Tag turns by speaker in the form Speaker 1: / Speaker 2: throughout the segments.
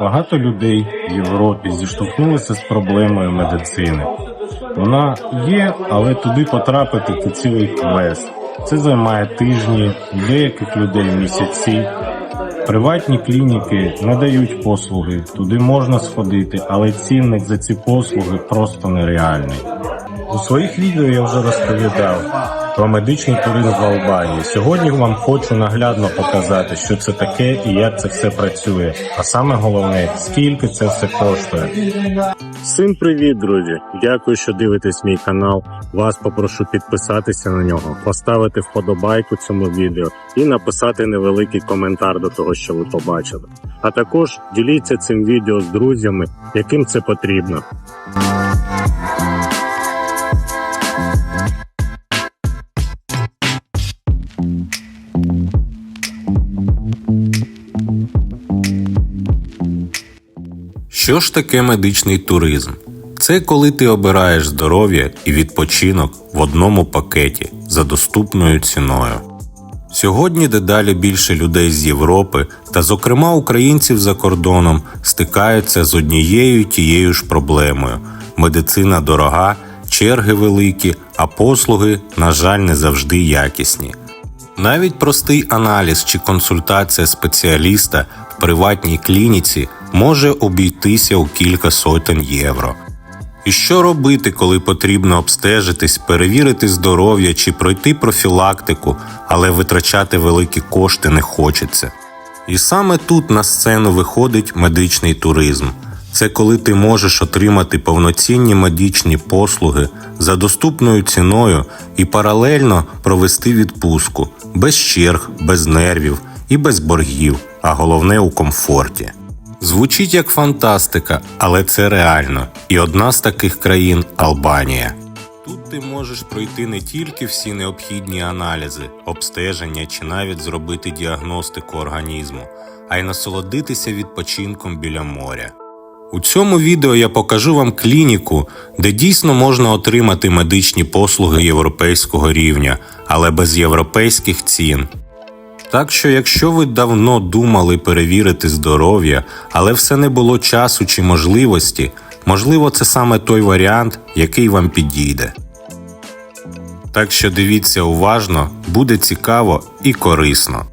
Speaker 1: Багато людей в Європі зіштовхнулися з проблемою медицини. Вона є, але туди потрапити це цілий квест. Це займає тижні, деяких людей місяці. Приватні клініки надають послуги, туди можна сходити, але цінник за ці послуги просто нереальний. У своїх відео я вже розповідав про медичний туризм в Албанії. Сьогодні вам хочу наглядно показати, що це таке і як це все працює. А саме головне, скільки це все коштує. Всім привіт, друзі! Дякую, що дивитесь мій канал. Вас попрошу підписатися на нього, поставити вподобайку цьому відео і написати невеликий коментар до того, що ви побачили. А також діліться цим відео з друзями, яким це потрібно.
Speaker 2: Що ж таке медичний туризм? Це коли ти обираєш здоров'я і відпочинок в одному пакеті за доступною ціною. Сьогодні дедалі більше людей з Європи та, зокрема, українців за кордоном стикаються з однією тією ж проблемою: медицина дорога, черги великі, а послуги, на жаль, не завжди якісні. Навіть простий аналіз чи консультація спеціаліста в приватній клініці може обійтися у кілька сотень євро. І що робити, коли потрібно обстежитись, перевірити здоров'я чи пройти профілактику, але витрачати великі кошти не хочеться. І саме тут на сцену виходить медичний туризм. Це коли ти можеш отримати повноцінні медичні послуги за доступною ціною і паралельно провести відпустку без черг, без нервів і без боргів, а головне у комфорті. Звучить як фантастика, але це реально. І одна з таких країн Албанія. Тут ти можеш пройти не тільки всі необхідні аналізи, обстеження чи навіть зробити діагностику організму, а й насолодитися відпочинком біля моря. У цьому відео я покажу вам клініку, де дійсно можна отримати медичні послуги європейського рівня, але без європейських цін. Так що, якщо ви давно думали перевірити здоров'я, але все не було часу чи можливості, можливо, це саме той варіант, який вам підійде. Так що дивіться уважно, буде цікаво і корисно.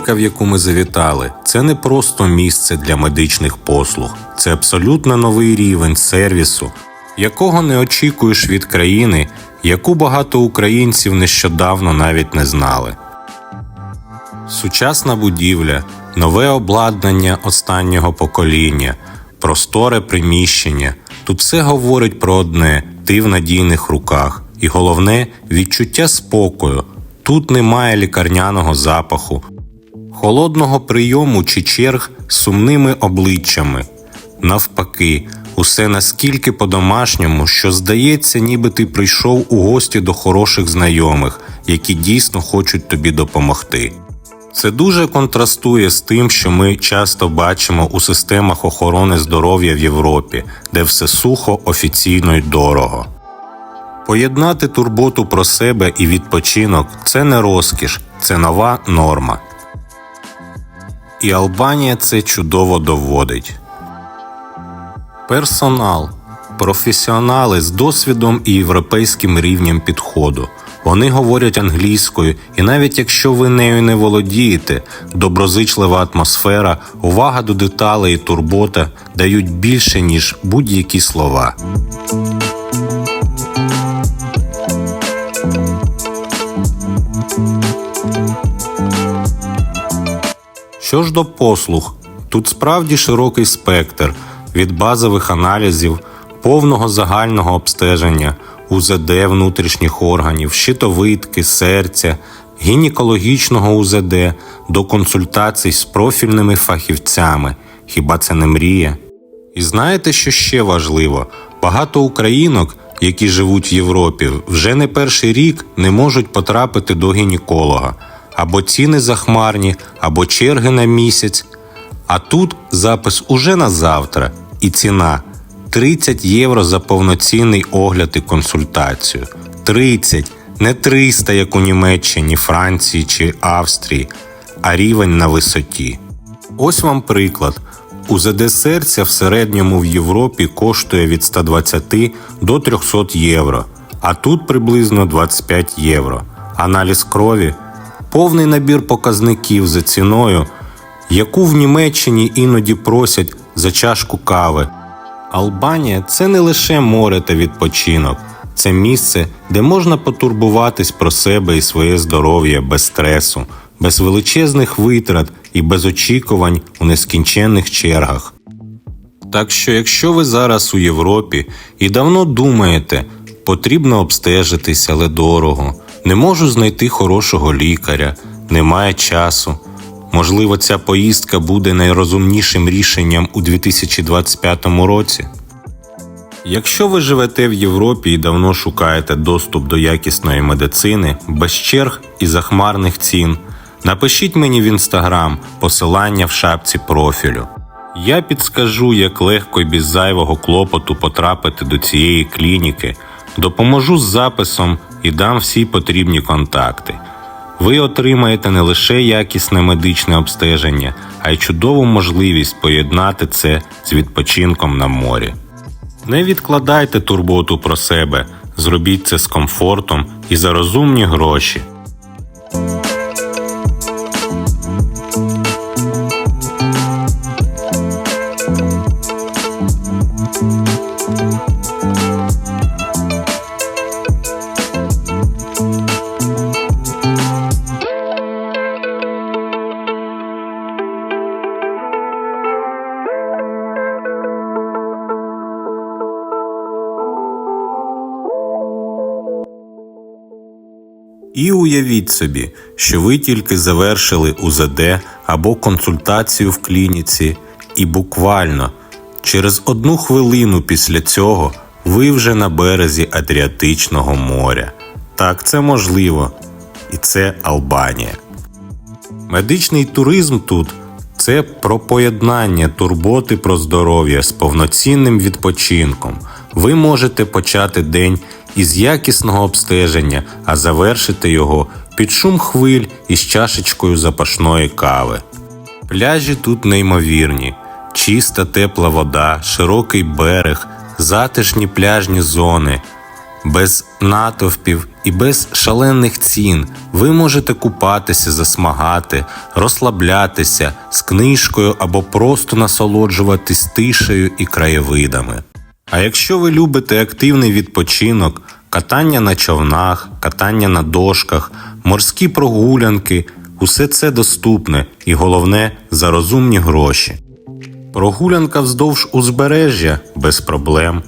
Speaker 2: Клініка, в яку ми завітали, це не просто місце для медичних послуг, це абсолютно новий рівень сервісу, якого не очікуєш від країни, яку багато українців нещодавно навіть не знали. Сучасна будівля, нове обладнання останнього покоління, просторе приміщення. Тут все говорить про одне: ти в надійних руках, і головне відчуття спокою. Тут немає лікарняного запаху, холодного прийому чи черг з сумними обличчями. Навпаки, усе наскільки по-домашньому, що здається, ніби ти прийшов у гості до хороших знайомих, які дійсно хочуть тобі допомогти. Це дуже контрастує з тим, що ми часто бачимо у системах охорони здоров'я в Європі, де все сухо, офіційно й дорого. Поєднати турботу про себе і відпочинок це не розкіш, це нова норма. І Албанія це чудово доводить. Персонал професіонали з досвідом і європейським рівнем підходу. Вони говорять англійською, і навіть якщо ви нею не володієте, доброзичлива атмосфера, увага до деталей і турбота дають більше, ніж будь-які слова. Що ж до послуг, тут справді широкий спектр від базових аналізів, повного загального обстеження, УЗД внутрішніх органів, щитовидки, серця, гінекологічного УЗД до консультацій з профільними фахівцями. Хіба це не мрія? І знаєте, що ще важливо? Багато українок, які живуть в Європі, вже не перший рік не можуть потрапити до гінеколога. Або ціни захмарні, або черги на місяць. А тут запис уже на завтра. І ціна 30 євро за повноцінний огляд і консультацію. 30, не 300, як у Німеччині, Франції чи Австрії, а рівень на висоті. Ось вам приклад. УЗД серця в середньому в Європі коштує від 120 до 300 євро, а тут приблизно 25 євро. Аналіз крові повний набір показників за ціною, яку в Німеччині іноді просять за чашку кави. Албанія це не лише море та відпочинок, це місце, де можна потурбуватись про себе і своє здоров'я без стресу, без величезних витрат і без очікувань у нескінченних чергах. Так що, якщо ви зараз у Європі і давно думаєте, потрібно обстежитись, але дорого, не можу знайти хорошого лікаря, немає часу. Можливо, ця поїздка буде найрозумнішим рішенням у 2025 році. Якщо ви живете в Європі і давно шукаєте доступ до якісної медицини, без черг і захмарних цін, напишіть мені в інстаграм посилання в шапці профілю. Я підскажу, як легко і без зайвого клопоту потрапити до цієї клініки, допоможу з записом і дам всі потрібні контакти. Ви отримаєте не лише якісне медичне обстеження, а й чудову можливість поєднати це з відпочинком на морі. Не відкладайте турботу про себе, зробіть це з комфортом і за розумні гроші. І уявіть собі, що ви тільки завершили УЗД або консультацію в клініці, і буквально через одну хвилину після цього ви вже на березі Адріатичного моря. Так, це можливо, і це Албанія. Медичний туризм тут це про поєднання турботи про здоров'я з повноцінним відпочинком. Ви можете почати день із якісного обстеження, а завершити його під шум хвиль із чашечкою запашної кави. Пляжі тут неймовірні, чиста тепла вода, широкий берег, затишні пляжні зони. Без натовпів і без шалених цін ви можете купатися, засмагати, розслаблятися з книжкою або просто насолоджуватись тишею і краєвидами. А якщо ви любите активний відпочинок, катання на човнах, катання на дошках, морські прогулянки, усе це доступне і головне за розумні гроші. Прогулянка вздовж узбережжя без проблем.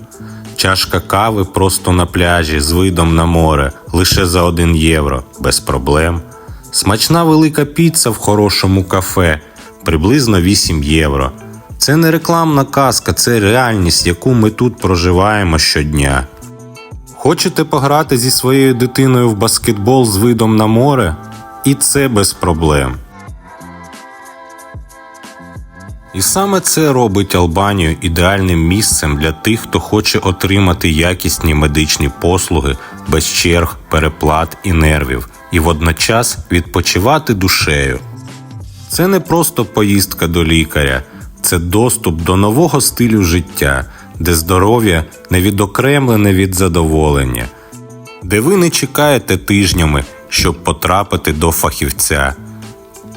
Speaker 2: Чашка кави просто на пляжі з видом на море лише за 1 євро без проблем. Смачна велика піца в хорошому кафе приблизно 8 євро. Це не рекламна казка, це реальність, яку ми тут проживаємо щодня. Хочете пограти зі своєю дитиною в баскетбол з видом на море? І це без проблем. І саме це робить Албанію ідеальним місцем для тих, хто хоче отримати якісні медичні послуги без черг, переплат і нервів, і водночас відпочивати душею. Це не просто поїздка до лікаря, це доступ до нового стилю життя, де здоров'я не відокремлене від задоволення, де ви не чекаєте тижнями, щоб потрапити до фахівця,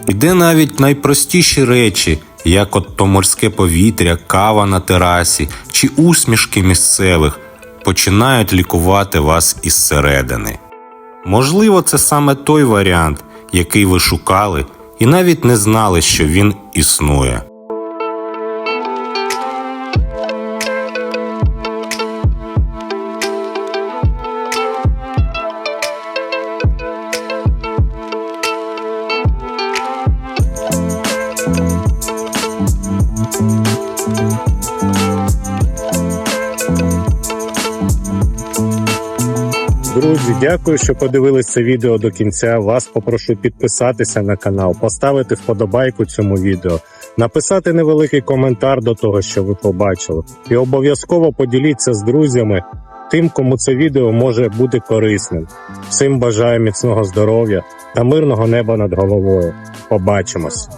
Speaker 2: і де навіть найпростіші речі, як от то морське повітря, кава на терасі чи усмішки місцевих, починають лікувати вас із середини. Можливо, це саме той варіант, який ви шукали, і навіть не знали, що він існує.
Speaker 1: Дякую, що подивились це відео до кінця. Вас попрошу підписатися на канал, поставити вподобайку цьому відео, написати невеликий коментар до того, що ви побачили, і обов'язково поділіться з друзями тим, кому це відео може бути корисним. Всім бажаю міцного здоров'я та мирного неба над головою. Побачимось!